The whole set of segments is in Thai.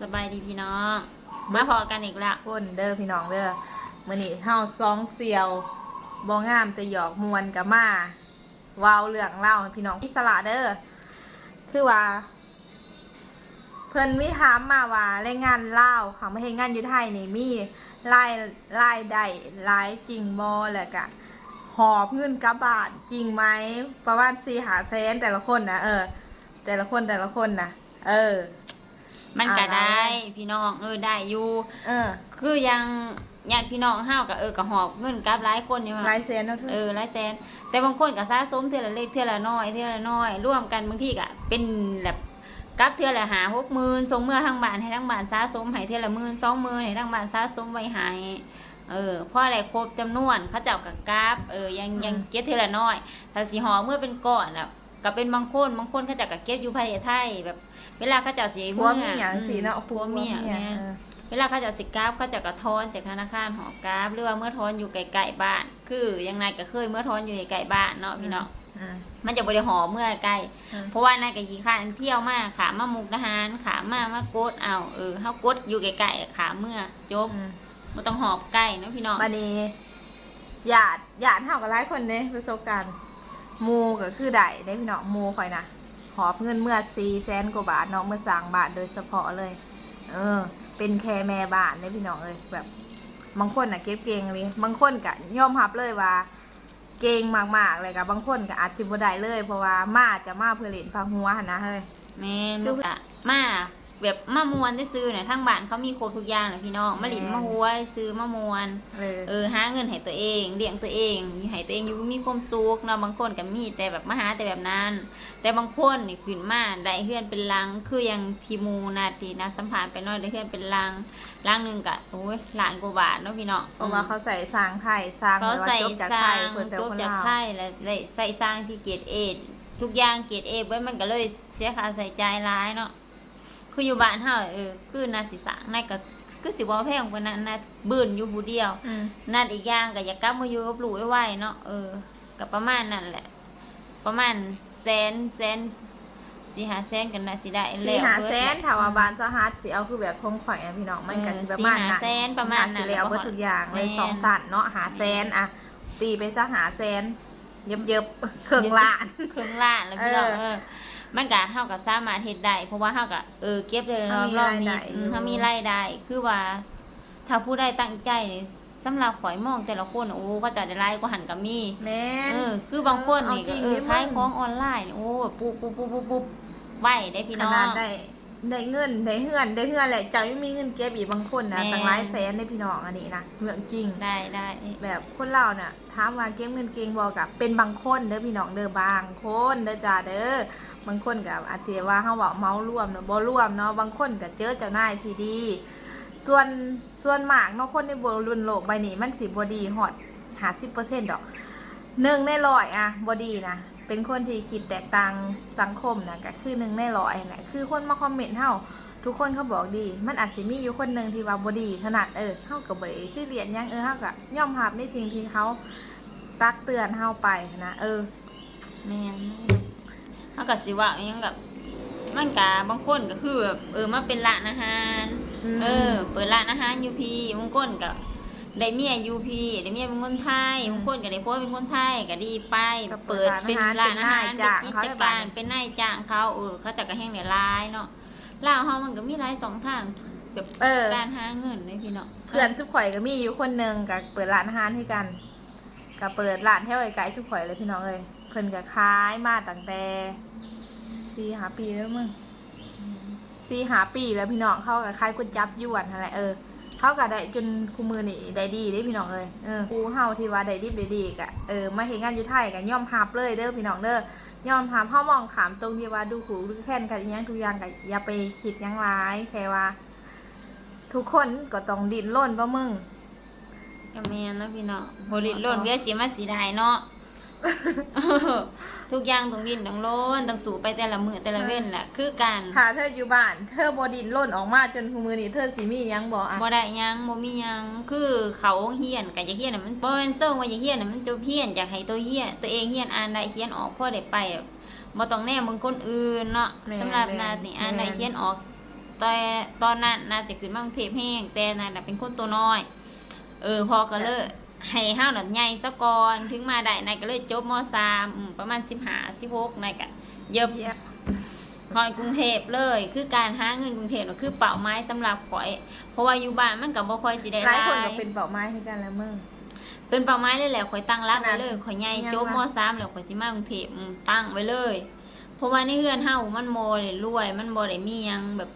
สบายดีพี่น้อง มาพอกันอีกแล้วคนเด้อพี่น้องเด้อมื้อนี้เฮาซองเสียวบ่งามแต่หยอกมวนกับมาเว้าเรื่องเล่าให้พี่น้องอิสระเด้อคือว่า เพิ่นมีถามมาว่าแรงงานลาวเขามาเฮ็ดงานอยู่ไทยนี่มีรายรายได้หลายจริงบ่แล้วก็หอบเงินกลับบ้านจริงไหมประมาณ4 5แสนแต่ละคนนะเออ แต่ละคนแต่ละคนนะเออ มันก็อ่าได้ พี่น้องเออได้อยู่เออ คือยังญาติพี่น้องเฮากับเออกับหอบเงินกับหลายคนอยู่หลาค่ะยแสนเนาะเออหลายแสน แต่บางคนก็สะสมเทื่อละเล็กเทื่อละน้อยเทื่อละน้อยร่วมกันบางทีก็เป็นแบบกับเทื่อละหาหกหมื่นส่งเมื่อทางบ้านให้ทางบ้านสะสมให้เทื่อละหมื่นสองหมื่นให้ทางบ้านสะสมไว้ให้เออเพราะอะไรครบจำนวนเขาเจ้ากับกราฟเออยังยังเก็บเทื่อละน้อยถ้าสีหอเมื่อเป็นก้อนอะก็เป็นบางคนบางคนเขาเจะกับเก็บอยู่ภายในไทยแบบ เวลาเขาเจะสีผัวเมียสีเนาะผัวเมียผัวเนี่ยเออเวลาเขาเจะสิกราฟเขาเจะกระทอนจากธนาคารหอกราฟหรือว่าเมื่อทอนอยู่ไกลๆบ้าน คือยังไงก็เคยเมื่อทอนอยู่ไกลๆบ้านเนาะพี่เนาะอืมมันจะบริหอเมื่อใกล้อืมเพราะว่านายกับขี้ข้านเที่ยวมากขามามุกทหารขามามากดเอาเออเขากดอยู่ไกลๆขาเมื่อจบอืมมันต้องหอบใกล้เนาะพี่เนาะบัดนี้ญาติญาติเฮากับหลายคนเด้ประสบการณ์หมู่ก็คือได้ได้พี่น้องหมู่ข่อยนะ หอบเงินเมื่อ4แสนกว่าบาทเนาะเมื่อสางบาทโดยเฉพาะเลย เออ เป็นแค่แม่บ้านได้พี่น้องเอ้ยแบบ บางคนอะเก็บเก่งเลยบางคนก็ยอมรับเลยว่าเก่งมากๆเลยกับบางคนก็อาจสิบ่ได้เลย เพราะว่ามาจะมาเพื่อเล่นพังหัวนะเฮ้ยแม่นลูกะมา แบบมามวนได้ซื้อเนี่ยทั้งบ้านเขามีโครบทุกอย่างเลยพี่น้องมาหลินมาหัวซื้อมามวนเออ เออหาเงินให้ตัวเองเลี้ยงตัวเองให้ตัวเองอยู่มีความสุขเนาะบางคนก็มีแต่แบบมาหาแต่แบบนั้น แต่บางคนนี่ขึ้นมาได้เฮือนเป็นลังคือยังพีมูนาทีนะสัมผัสไปหน้อยได้เฮือนเป็นลังลังหนึ่งกะโอ้ยหลานกว่าบาทเนาะพี่เนาะเพราะว่าเขาใส่สร้างไทยสร้างเขาแบบว่าใส่จบจากสไทร้ายงเพิ่นแต่จบคนจากลาวไทยแล้วได้ใส่สร้างที่เกรดเอทุกอย่างเกรดเอไว้มันก็เลยเสียค่าใส่ใจายร้ายเนาะ คืออยู่บ้านเฮาเออคือนาสิสร้างนายก็คือสิบ่แพงกว่านั้นนะบื้นอยู่ผู้เดียวอืมนั่นอีกอย่างก็อยากกลับมาอยู่กับลูกไว้ๆเนาะเออก็ประมาณนั่นแหละ ประมาณแสนแสนสี่ห้าแสนกันนะสิได้สี่แล้วหาเบิดแสนหละถามว่าบานสหัสสิเอาคือแบบทงข่อยนะพี่น้องมันก็สิประมาณสี่นั้หานแสนประมาณนั้นสิแล้วแล้วก็เบิดทุกอย่างเลยแม่น สองสันเนาะหาแสนอะตีไปซะหาแสนเย็บเย็บๆเครื่องล้าน เครื่องล้านแล้วพี่น้องเออ เออ มันก็เฮาก็สามารถเฮ็ดได้เพราะว่าเฮาก็เออเก็บเลยถ้ามีรอบรายนี้ได้อืมอยู่ถ้ามีรายได้คือว่า ถ้าผู้ใดตั้งใจนี่สำหรับข่อยมองแต่ละคนโอ้ก็จะได้รายกว่าหันก็มีแม่นเออ คือบางคนนี่ก็เอาจริงเออดิมึงขายของออนไลน์นี่โอ้ปุ๊บปุ๊บปุ๊บปุ๊บปุ๊บไหวได้พี่ขน้องนาดได้ได้เงินได้เฮือนได้เฮือนแหละเจ้ายังมีเงินเก็บอีกบางคนนะแม่นตั้งหลายแสนได้พี่น้องอันนี้นะเรื่องจริงได้ได้แบบคนเราเนี่ยถามว่าเก็บเงินเก่งบอกกับเป็นบางคนเด้อพี่น้องเด้อบางคนเด้อจ้าเด้อ บางคนกับอาจจะว่าเฮาเว้าเมาร่วมเนาะบ่ร่วมเนาะบางคนก็เจอเจ้านายที่ดี ส่วนส่วนมากเนาะคนในบนโลกใบนี้มันสิบ่ดีฮอด50%ดอกหนึ่งในร้อยอะบ่ดีนะเป็นคนที่คิดแตกต่างสังคมนะก็คือหนึ่งในร้อยนะคือคนมาคอมเมนต์เฮาทุกคนเขาบอกดี มันอาจจะมีอยู่คนหนึ่งที่ว่าบอดีขนาดเออเฮากับบริที่เรียนยังเออเฮากับย่อมรับในสิ่งที่เขาตักเตือนเฮาไปนะเออแม่ เขาก็สิว่าอิหยังกับมันกะบางคนก็คือแบบเออมาเป็นร้านอาหาร ม เออ เปิดร้านอาหารอยู่พี่บางคนก็ได้เมียอยู่พี่ได้เมียเป็นคนไทยบางคนก็ได้ผัวเป็นคนไทยก็ดีไปก็เปิเปิดดเป็นร้านอาหารเป็นนายจ้างเป็นเขากิได้จบ้าการนเป็นนายจ้างเขาเออเขาจะกระแห้งในรายเนาะลาวเฮามันก็มีรายสองทางแบบเออ การหาเงินเลยพี่เนาะ เพื่อนสุขข่อยก็มีอยู่คนหนึ่งกับเปิดร้านอาหารให้กันกับเปิดร้านแถวไกลๆสุขข่อยเลยพี่น้องเอ้ยเพิ่นก็ขายมาตั้งแต่สี่หาปีแล้วมึงสี่หาปีแล้วพี่น้องเขาก็ขายก๋วยจับยวนอะไรเออเขาก็ได้จนคูมือนี่ได้ดีได้พี่น้องเลยเออกูเฮาที่ว่าได้ดีได้ดีกะเออมาเห็นงานอยู่ไทยกันย่อมฮับเลยเด้อพี่น้องเด้อย่อมฮับเฮามองขามตรงที่ว่าดูถูดูแค้นกันอหยังทุกอย่างก็อย่าไปคิดยังร้ายแค่ว่า ทุกคนก็ต้องดิ้นรนว่ามึงก็แม่นแล้วพี่เนาะโหดินล้นเวียสีมาสีได้เนาะ ทุกอย่างต้องดิ้นต้องโล้นต้องสู่ไปแต่ละมือแต่ละเว้นแหละคือกันถ้าเธออยู่บ้าน เธอบ่ดิ้นรนออกมาจนคูมือนี่เธอสิมีหยังบ่อะบ่ได้หยังบ่มีหยังคือเขาเฮียนก็อย่าเฮียนน่ะมันบ่แม่นเซิงว่าอย่าเฮียนน่ะมันจะเฮียนอยากให้ตัวเฮียนตัวเองเฮียนอ่านได้เขียนออกพอได้ไปแบบบ่ต้องแน่มึงคนอื่นเนาะสำหรับนานี่อ่านได้เขียนออกแต่ตอนนั้นน่าจะขึ้นมากรุงเทพแห้งแต่นั่นน่ะเป็นคนตัวน้อย เออพอก็เลย ให้ห้าวหน่อยใหญ่ซะก่อนถึงมาได้นายก็เลยจบมสามอืมประมาณสิบห้าสิบหกนายก็เย็บเยี่ยมหอยกรุงเทพเลย คือการหาเงินกรุงเทพน่ะคือเป่าไม้สำหรับข่อย เพราะว่าอยู่บ้านมันก็บ่ค่อยสิได้หลายคนหก็เป็นเป่าไม้ให้กันแล้วมึงเป็นเป่าไม้เลยแหละข่อยตั้งรักขนาไว้ดเลยข่อยใหญ่ยังจบมวะสามแล้วข่อยสิมากรุงเทพอืมตั้งไว้เลย เพราะว่าในเฮือนเฮามันบ่ได้รวย มันบ่ได้มีหยังแบบ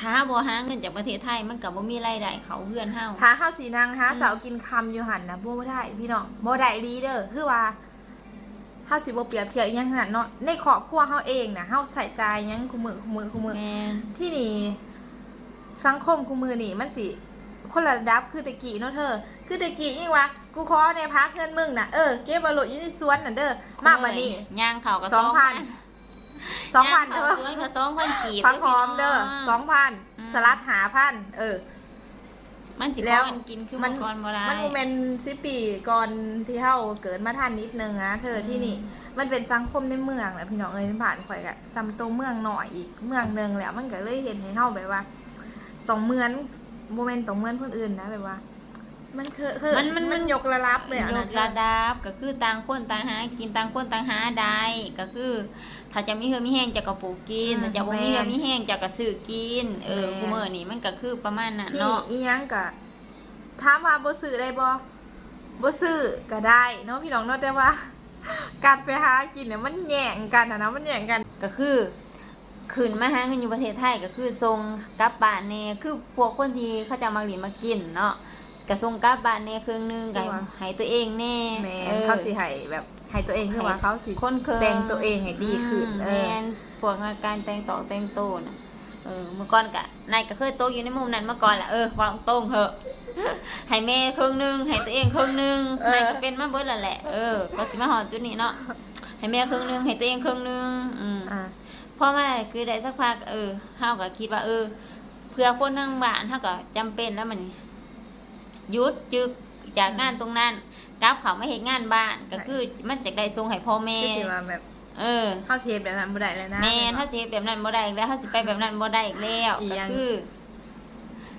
ถ้าบ่หาเงินจากประเทศไทยมันก็บ่มีรายได้เขาเฮือนเฮา หาข้าวสีนางหาอืม เสากินคำอยู่หันนะบ่ได้พี่น้องบ่ได้ลีเด้อคือว่าเฮาสิบ่เปรียบเทียบอิหยังขนาดเนาะในครอบครัวเฮาเองน่ะเฮาใส่ใจอิหยังคุมือคุมือคุมือ แม่น ที่นี่สังคมคุมือนี่มันสิคนละระดับคือตะกี้เนาะเธอ คือตะกี้นี่วะกูขอในพักเงินมึงน่ะเออเก็บเอารถอยู่ในสวนน่ะเด้อมากกว่านี้ ย่างเขาก็สองพัน สองพันเด้เด้ออก็สองพันกีบพักหอมเด้อสองพันอืมสลัดหาพันเออ มันสิแล้วพอมันกินคือมัมันนก่อนบ่ได้มันโมเมนต์สิปีก่อนที่เฮาเกิดมาทันนิดนึงนะเธอที่นี่ มันเป็นสังคมในเมืองแหละพี่น้องเอ้ยมันผ่านข่อยกะซำตรงเมืองหน่อยอีกเมืองหนึงแล้วมันก็เลยเห็นให้เฮาแบบว่าต้องเหมือนโมเมนต์ต้องเหมือนคนอื่นนะแบบว่ามันคือคือมันมันมันยกระลับเลยอะยนะกระดับก็คือต่างคนต่างหากินต่างคนต่างหาได้ก็คือ ถ้าจะมีเฮือมีแห้งจะกระปลูกกินถ้าจะบ่มีเฮือมีแห้งจะกระซื้อกิน เออกูมื้อนี่มันก็คือประมาณนั้นที่เนาะอีหยังกะถามว่าบ่ซื้อได้บ่บ่ซื้อก็ได้เนาะพี่น้องเนาะแต่ว่า การไปหากินเนี่ยมันแย่งกันอะนะมันแย่งกัน ก็คือขึ้นมาหาเงินอยู่ประเทศไทยก็คือส่งกลับบ้านแน่คือพวกคนที่เขาจะมาหลินมากินเนาะก็ส่งกลับบ้านแน่ครึ่งหนึงก็คือว่าให้ตัวเองแน่แม่ออ เขาสิให้แบบ ให้ตัวเองคือว่าเขาสิคนเคิงแต่งตัวเองให้ดีขึ้นอืมเอแมอนพวกการแต่งต่อแต่งโตวน่ะเออเมื่อก่อนกะนายก็เคยโตอยู่ในมุมนั้นเมื่อก่อนแหละเออวางตรงเหอะให้แม่ครึ่งหนึงให้ตัวเองครึ่งหนึงเออนายก็เป็นมาเบิดแล้วแหละเออก็สิมาหอดจุดนี้เนาะให้แม่ครึ่งหนึงให้ตัวเองครึ่งหนึงอืมอ่าพ่อแม่คือได้สักพักเออเฮาก็คิดว่าเออ เพื่อคนทั้งบ้านเฮาก็จำเป็นแล้วมันหยุดจึกจากงานตรงนั้น กลับเขามาเฮ็ดงานบ้านก็คือมันจะได้ส่งให้พ่อแม่คือสิว่าแบบเออเขาเชฟแบบนั้นบ่ได้เลยนะแม่นถ้าสิเฮ็ดแบบนั้นบ่ได้อีกแล้วถ้าสิไปแบบนั้นบ่ได้อีกแล้วอีก็หยังคือ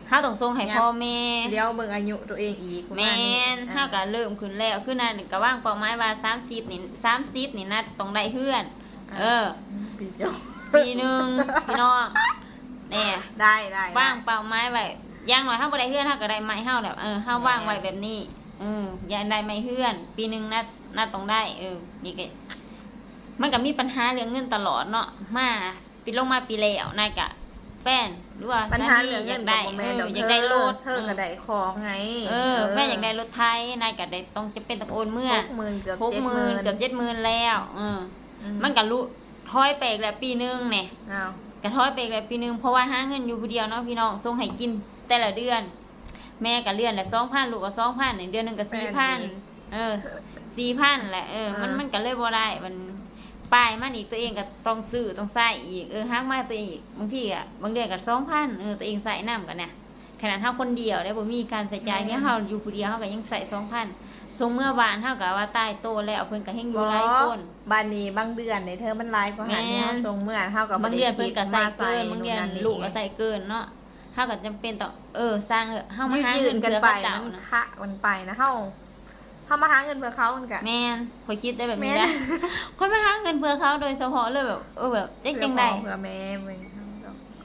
เฮาต้องส่งให้พ่อแม่เดี๋ยวเบิ่งอายุตัวเองอีกแม่นเฮาก็เริ่มขึ้นแล้วคือนั่นก็วางเป้าหมายว่า30นี่30นี่นัดต้องได้เฮือน เออปีเดียวปีหนึงพี่น้องแน่ได้ได้ได้ว่างเป้าไม้ไว้อย่างน้อยเฮาบ่ได้เฮือนเฮาก็ได้ไม้เฮาแบบเออเฮาว่างไว้แบบนี้ อืมอย่าได้ไม้เฮือน ปีหนึงนัดนัดต้องได้ เออนี่ก็มันก็มีปัญหาเรื่องเงินตลอดเนาะมาปีลงมาปีแล้วนายกะแฟนหรือว่าปัญหาเหลืองอเงิยานกได้บ่เอแม่นอดอกอยากได้รถเธอก็ได้ของไง เออแฟนอยากได้รถไทยนายก็ได้ต้องจะเป็นต้องโอนเมื่อหกหมื่นเกือบหกเจ็ดหหมื่มื่นนเกือบเจ็ดหมื่นแล้วเอออืมันก็รู้ถอยไปอีกแล้วปีหนึงเนี่ยอ้าวกระท้อยไปอีกแล้วปีหนึงเพราะว่าหาเงินอยู่ผู้เดียวเนาะพี่น้องส่งให้กินแต่ละเดือน แม่ก็เลื่อนแหละสองพันลูกก็สองพันเดือนหนึ่งก็สี่พันเออสี่พันแหละเออมันมันก็เลยบ่ได้มันปลายมันอีกตัวเองก็ต้องซื้อต้องใส่อีกเออฮักมาตัวเองอีกบางทีอะบางเดือนก็สองพันเออตัวเองใส่น้ำกันเนี่ยขนาดเท่าคนเดียวได้บ่มีการใส่ใจายเนี่ยเฮาอยู่ผู้เดียวเฮาก็ยังใส่สองพันส่งเมื่อบานเฮาก็ว่าตายโตแล้วเพิ่นก็เฮงอยู่หลายคนบ้านนี้บางเดือนในเธอมันไลฟ์ก็หันแม่เฮาส่งเมื่อเฮากับบางบ่เดือนไคิเพิ่นก็ใส่เกินบางเดือนมาใส่ลูกก็ใส่เกินเนาะ เฮาก็จำเป็นต้องเออสร้างเถอะเฮามาหายืเงินนกันเพื่อไปพระเจ้ามันนะคะมันไปนะเฮาเฮามาหาเงินเพื่อเขามันก็แม่นข่อยคิดได้แบบนี้แม่น นะคนมาหาเงินเพื่อเขาโดยเฉพาะเลยแบบเออแบบจังจังไดเพื่อพ่อเพื่อแม่เว้ย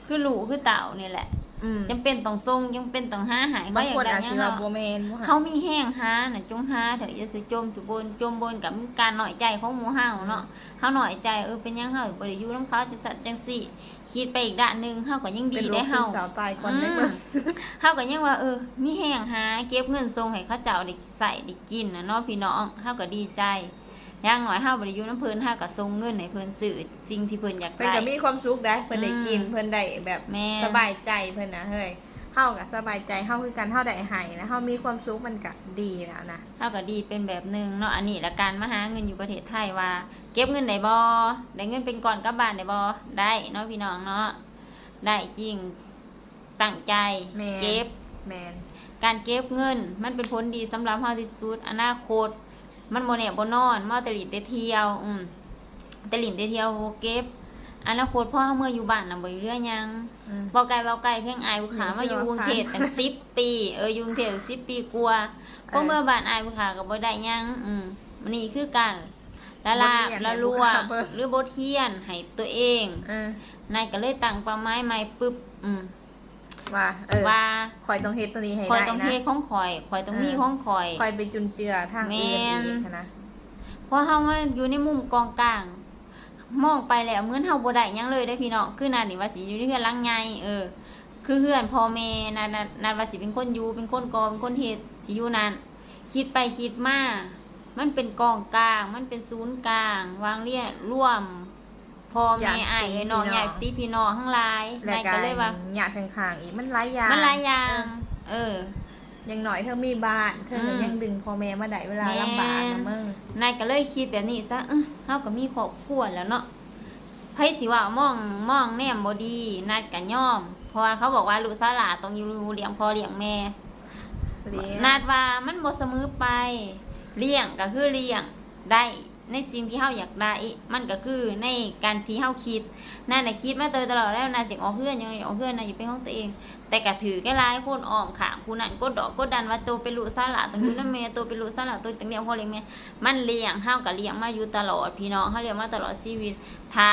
คือลูกคือเต่านี่แหละ อืมจำเป็นต้องส่งจำเป็นต้องหาหายบางอยาคนกได้อาจหยัสิงว่าเนาะบ่แม่นบ่หาเขามีแห้งหาน่ะจงหาเถอะอย่าสิจมสุบนจมบนกับการหน่อยใจของหมู่เฮาเนาะเฮาหน่อยใจเออเป็นหยังเฮาบ่ได้อยู่นํเขาจังซั่นจังซี่คิดไปอีกด้านหนึงเฮาก็ยังดีเป็นโรได้คซึเฮามเศร้าตายก่อนอืได้มเบิ่ง เฮาก็ยังว่าเออ มีแห้งหาเก็บเงินส่งให้เขาเจ้าได้ใส่ได้กินนะเนาะพี่น้องเฮาก็ดีใจอ ย่างน้อยเฮาบ่ได้อยู่น้ำเพิ่นเฮาก็ส่งเงินให้เพิ่นซื้อสิ่งที่เพิ่นอยากเพิ่นได้ ก็มีความสุขได้เพิ่นได้กินอืมเพิ่นได้แบบแม่ สบายใจเพิ่นนะเฮ้ยเฮาก็สบายใจเฮาคือกันเฮาได้ให้นะเฮามีความสุขมันก็ดีแล้วนะเฮาก็ดีเป็นแบบหนึงเนาะอันนี้ละการมาหาเงินอยู่ประเทศไทยว่า เก็บเงินได้บ่ได้เงินเป็นก่อนกลับบ้านได้บ่ได้เนาะพี่น้องเนาะได้จริงตั้งใจแม่เก็บ แม่นการเก็บเงิน มันเป็นผลดีสำหรับเฮาที่สุดอนาคต มันบ่แน่บ่นอนมาแต่หลินแต่เที่ยว อืมแต่หลินแต่เที่ยวบ่เก็บอนาคตพ่อเฮาเมื่ออยู่บ้านน่ะบ่เหลือหยังอืมบ่ไกลบ่ไกลเพียงอายผู้ขามาอยู่กรุงเทพตั้ง10ปีเอออยู่กรุงเทพ10ปีกว่าพอเมื่อบ้านอายผู้ขาก็บ่ได้หยัง อืมมันนี่คือกันละลาบละลัวหรือบทเรียนให้ตัวเองเออนายก็เลยตั้งเป้าหมายใหม่ปึ๊บ อืม ว่า เออว่าคอยต้องเฮ็ดตัวนี้ให้คอยได้ต้องนะ เทของข่อยข่อยต้องมีเออ ของข่อย คอยไปจุนเจือทางแม่อื่นนอีกนะ เพราะเฮามาอยู่ในมุมกองกลาง มองไปแล้วเหมือนเฮาบ่ได้หยังเลยได้อพี่น้องคือนานี่ว่าสิอยู่ในเฮือนหลังใหญ่เออ คือเฮือนพ่อแม่นานานาว่าสิเป็นคนอยู่เป็นคนก่อเป็นคนเฮ็ดสิอยู่นั่นคิดไปคิดมามันเป็นกองกลาง มันเป็นศูนย์กลาง วางเรียร่วม พ่อแม่อ้ายเอ้ยน้องญาติพี่น้องทั้งหลายและนายกาก็รเลยว่าหยาดข้างๆอีกมันหลายอย่างมันหลายอย่าง เออ อย่างหน่อยเธอมีบ้านเธอก็อืมยังดึงพ่อแม่มาได้เวลาแม่นลำบากนะมึงนายก็เลยคิดแบบนี้ซะเออเฮาก็มีครอบครัวแล้วเนาะไผสิว่ามองมองแนมบ่ดีนัดก็ย่อม เพราะว่าเขาบอกว่าลูกสาวหลาต้องอยู่เลี้ยงพ่อเลี้ยงแม่ เลี้ยง นาดว่ามันบ่เสมอไป เลี้ยงก็คือเลี้ยงได้ ในสิ่งที่เฮาอยากได้ มันก็คือในการที่เฮาคิดนั่นน่ะคิดมาโดยตลอดแล้วนาจิออกเพื่อนยังออกเพื่อนนาอยู่เป็นของตัวเอง แต่ก็ถือแค่หลายคนอ้อมขางผู้นั้นกดดอกกดดันว่าโตเป็นลูกสาวหลาต้องอยู่นำแม่โตเป็นลูกสาวหลาโตจังเลี้ยงพ่อเลี้ยงแม่มันเลี้ยงเฮาก็เลี้ยงมาอยู่ตลอดพี่น้องเฮาเลี้ยงมาตลอดชีวิตถ้า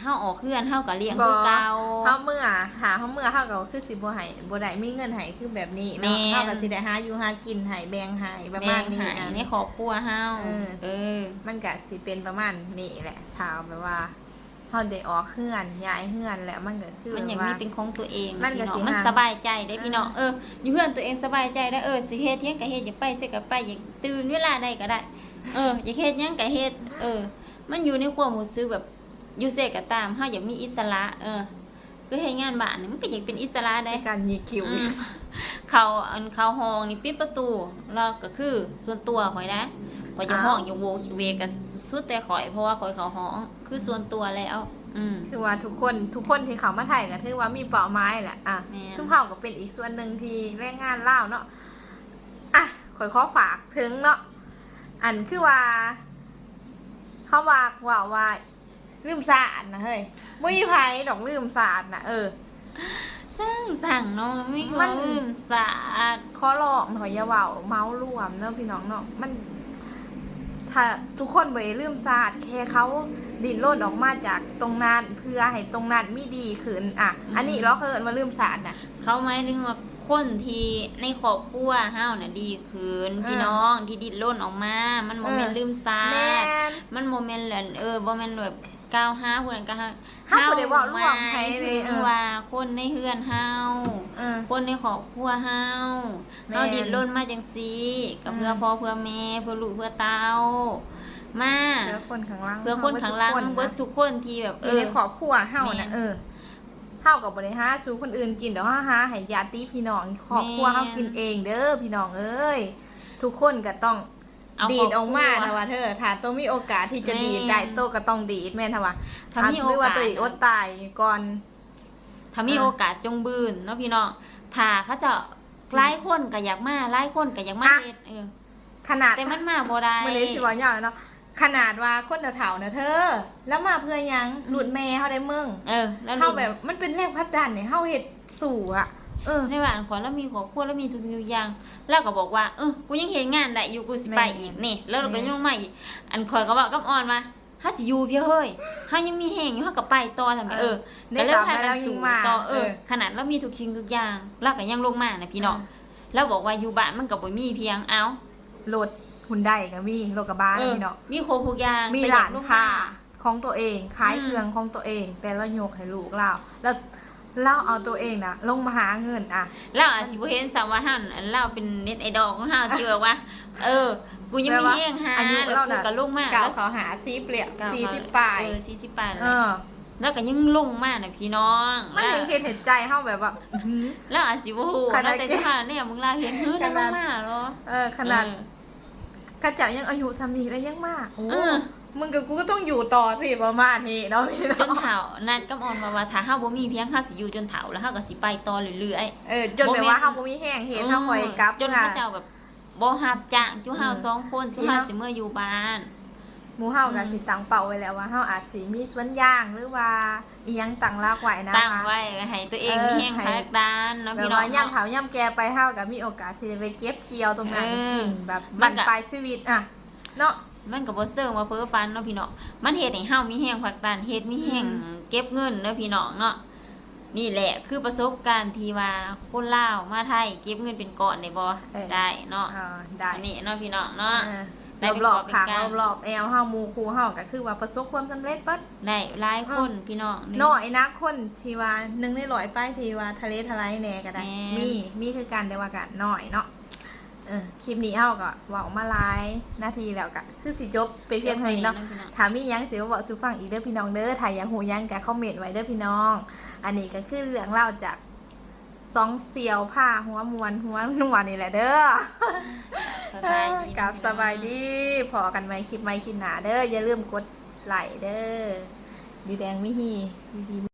เฮาออกเพื่อนเฮาก็เลี้ยงคือเก่าเฮาเมื่อหาเฮาเมื่อเฮาก็คือสิบ่ให้บ่ได้มีเงินให้คือแบบนี้แม่เนาะเฮาก็สิได้หาอยู่หากินให้แบ่งให้ประมาณนี้แบ่งนะให้ในครอบครัวเฮาเออเออมันก็สิเป็นประมาณนี้แหละถ้าเอาแบบว่า เฮาได้ออกเฮือนย้ายเฮือนแล้วมันก็คือมันแบอย่างบว่านี้เป็นของตัวเองมันก็พี่น้องสิมันหาสบายใจได้พี่น้องเอออยู่เพื่อนตัวเองสบายใจได้เออสิเฮ็ดเที่ยงก็เฮ็ดอยากไปสิก็ไปอยากตื่นเวลาใดก็ได้ เอออยากเฮ็ดหยังก็เฮ็ดเออ มันอยู่ในความรู้สึกแบบอยู่เสกก็ตามเฮาอยากมีอิสระ เออคือเฮ็ดงานบ้านนี่มันก็อยากเป็นอิสระได้ ในการหยิกคิว อืมเขาอันเขาห้องนี่ปิดประตูแล้วก็คือส่วนตัวข่อยนะข่อยจะห้องอยู่โวอยู่เวก็ สุดแต่ข่อย เพราะว่าข่อยเขาห้อง คือส่วนตัวแล้ว อืม คือว่าทุกคนทุกคนที่เขามาถ่ายก็ถือว่ามีเป้าหมายแหละอะแม่น ซึ่งเฮาก็เป็นอีกส่วนหนึ่งที่แรงงานลาวเนาะอะขอยขอฝากถึงเนาะอันคือว่า เขาว่าว่าว่าลืมสะอาดนะเฮ้ยมุ้ยไผดอกลืมสะอาดนะเออสร้างสั่งเนาะไม่มัมันนลืมสะอาดขอลองหน่อยอย่าเว้าเมาส์รวมเนาะพี่น้องเนาะมัน ถ้าทุกคนบ่ได้ลืมสะอาดแค่เขาดิ้นรนออกมาจากตรงนั้นเพื่อให้ตรงนั้นมีดีขึ้นอะ อันนี้เราเคินว่าลืมสะอาดน่ะ เขาหมายถึงว่าคนที่ในครอบครัวเฮาน่ะดีขึ้นเออพี่น้องที่ดิ้นรนออกมา มันโมเมนเออ ลืมสะแม่อาดนมันโมเมนต์เหลนเออบ่แม่นแบบ ก้าวห้าผู้นั้นก้าวห้าเฮาบ่ได้เว้าร่วมใครเลยเออ คือว่าคนในเฮือนเฮา เออ คนในครอบครัวเฮาแม่น เฮาดิ้นรนมาจังซี่ก็เพื่ออืมพ่อเพื่อแม่เพื่อลูกเพื่อเต้า มาเพื่อคนข้างล่างเพื่อคนข้างหล่างเบิเบิดดทุกทุกคนที่แบบคนเอนะที่อ ในครอบครัวเฮาน่ะแม่นเออเฮากับ่ได้หาสู่คนอื่นกินเดี๋ยวเฮาหาให้ญาติพี่น้องครอบครัวแม่นเฮากินเองเด้อพี่น้องเอ้ยทุกคนก็ต้อง เอาดีดออกมาครบครันะว่าเธอถ้าตัวมีโอกาสที่จะแม่นดีดได้โตก็ต้องดีดแม่นทว่าถ้ามีหรือว่าโอกาสตัวเองอดตายก่อนถ้ามีอ่าโอกาสจงบืนเนาะพี่น้องถ้าเขาจะหลายคนก็อยากมาหลายคนก็อยากมาอะเฮ็ดเออขนาดแต่มันมาบ่ได้มื่อนี้สิว่าอย่างเนาะขนาดว่าคนเฒ่าๆนะเธอ แล้วมาเพื่อหยังหลุดแม่เฮาได้มึงเออแล้วเฮาแบบมันเป็นแรงผลักดันเนี่ยเฮาเฮ็ดสู่อะ เออ ในบ้านขอแล้วมีครอบครัวแล้วมีทุกสิ่งทุกอย่าง แล้วก็บอกว่าเออกูยังเฮ็ดงานได้อยู่กูสิไปแม่อีกนี่แล้วเราก็แม่ยังมาอีกอันคอยก็บอกกับออนมาถ้าสิอยู่เพียเฮ้ยเฮายังมีแฮงอยู่เฮาก็ไปต่อทำไมเออได้ก็เริ่ตมอบพามากัแล้นวยิ่สู่งมาต่อเอเอออ ขนาดเรามีทุกสิ่งทุกอย่างเราก็ยังลงมานะพี่น้องแล้วบอกว่าอยู่บ้านมันก็บ่มีเพียงเอาโหลดหุ่นได้ก็มีโลกกระบาลเออพี่เนาะมีครบทุกอย่างมีแต่หอยลากนลงค้ามาของตัวเองขายอืมเครื่องของตัวเอง แต่เราโยกให้ลูกเราแล้ว เราเอาตัวเองนะลงมาหาเงินอะเราอาจสิบ่เห็นสาวว่าหั่นอันเราเป็นเน็ตไอดอลของเฮาที่แบบว่า เออ กูยังมีแห้งหาอายุแล้วเรากูน่ะก็ลงมาเก่าแล้วเขาหาซีเปลี่ยเก้าซีเขาสิบปลายเออ40ปลายเออ แล้วก็ยังลงมาน่ะพี่น้องมันแล้วเห็นเห็นเห็นใจเฮาแบบว่าอื้อหือ แล้วอาจสิบ่ฮู้ขนาด แล้วแต่ที่ว่าเนี่ยมึงลาเห็นเฮ้ยขแล้วลนาดงมาเหรอเออขนาดเออกระเจ้ายังอายุสามีแล้วยังมากโอ้เออ มึงกับกูก็ต้องอยู่ต่อสิประมาณนี้เนาะพี่จเนาะนเฒ่านัดกับออนว่าว่าถ้าเฮาบ่มีเพียงเฮาสิอยู่จนเฒ่าแล้วเฮาก็สิไปต่อเรื่อยๆ เออจนแบบว่าเฮาบ่มีแห้งเห็นเฮาคอยกลับจนเมื่อ เขาเจ้าแบบบ่ฮับจ้างจุเฮาอืมสองคนจุที่เฮาเฮาสิเมื่ออยู่บ้าน หมู่เฮาก็สิตั้งเป้าไว้แล้วว่าเฮาอาจสิมีสวนยางหรือว่าอีหยังตั้งรากไว้นะตั้งคะ ไว้ให้ตัวเองเออมีแห้งให้ พักดานเนาะแบบพี่น้อว่าง ย่ำเฒ่าย่ำแก่ไปเฮาก็มีโอกาสที่จะไปเก็บเกี่ยวตรงนั้นเออกินแบบมับั้นนก็ ปลายชีวิตอะเนาะ มันก็บ่เซิงว่าเพ้อฟันเนาะพี่น้องมันเฮ็ดให้เฮามีแห้งพักดานเฮ็ดมีแห้งอืมเก็บเงินเนาะพี่น้องเนาะนี่แหละคือประสบการณ์ที่ว่าคนลาวมาไทยเก็บเงินเป็นก้อนได้บ่ได้เนาะอ่าได้อันนี้เนาะพี่น้องเนาะอ่าได้เป็นรอบขอเป็นๆขางกลางรอบๆแอลเฮาหมู่คูเฮาก็คือว่าประสบความสำเร็จเบิดได้หลายคนพี่น้องนี่น้อยนะคนที่ว่าหนึ่งในร้อยป้ายที่ว่าทะเลทลายแหน่ก็ได้แม่นมีมีคือการได้ว่ากันน้อยเนาะ เออคลิปนี้เฮาก็เว้ามาหลายนาทีแล้วก็คือสิจบไปเพียงเท่านี้เนาะพี่น้องถามมีหยังสิมาบอกสู่ฟังอีกเด้อพี่น้องเด้อถ้าอยากหูหยังก็คอมเมนต์ไว้เด้อพี่น้อง อันนี้ก็คือเรื่องเล่าจากสองเสี่ยวผ้าหัวมวนหัวนวลนี่แหละเด้อสบายดีกับสบายดีพอกันไหมคลิปไหมคลิปหนาเด้ออย่าลืมกดไลค์เด้อดีแดงไม่ฮีดีดี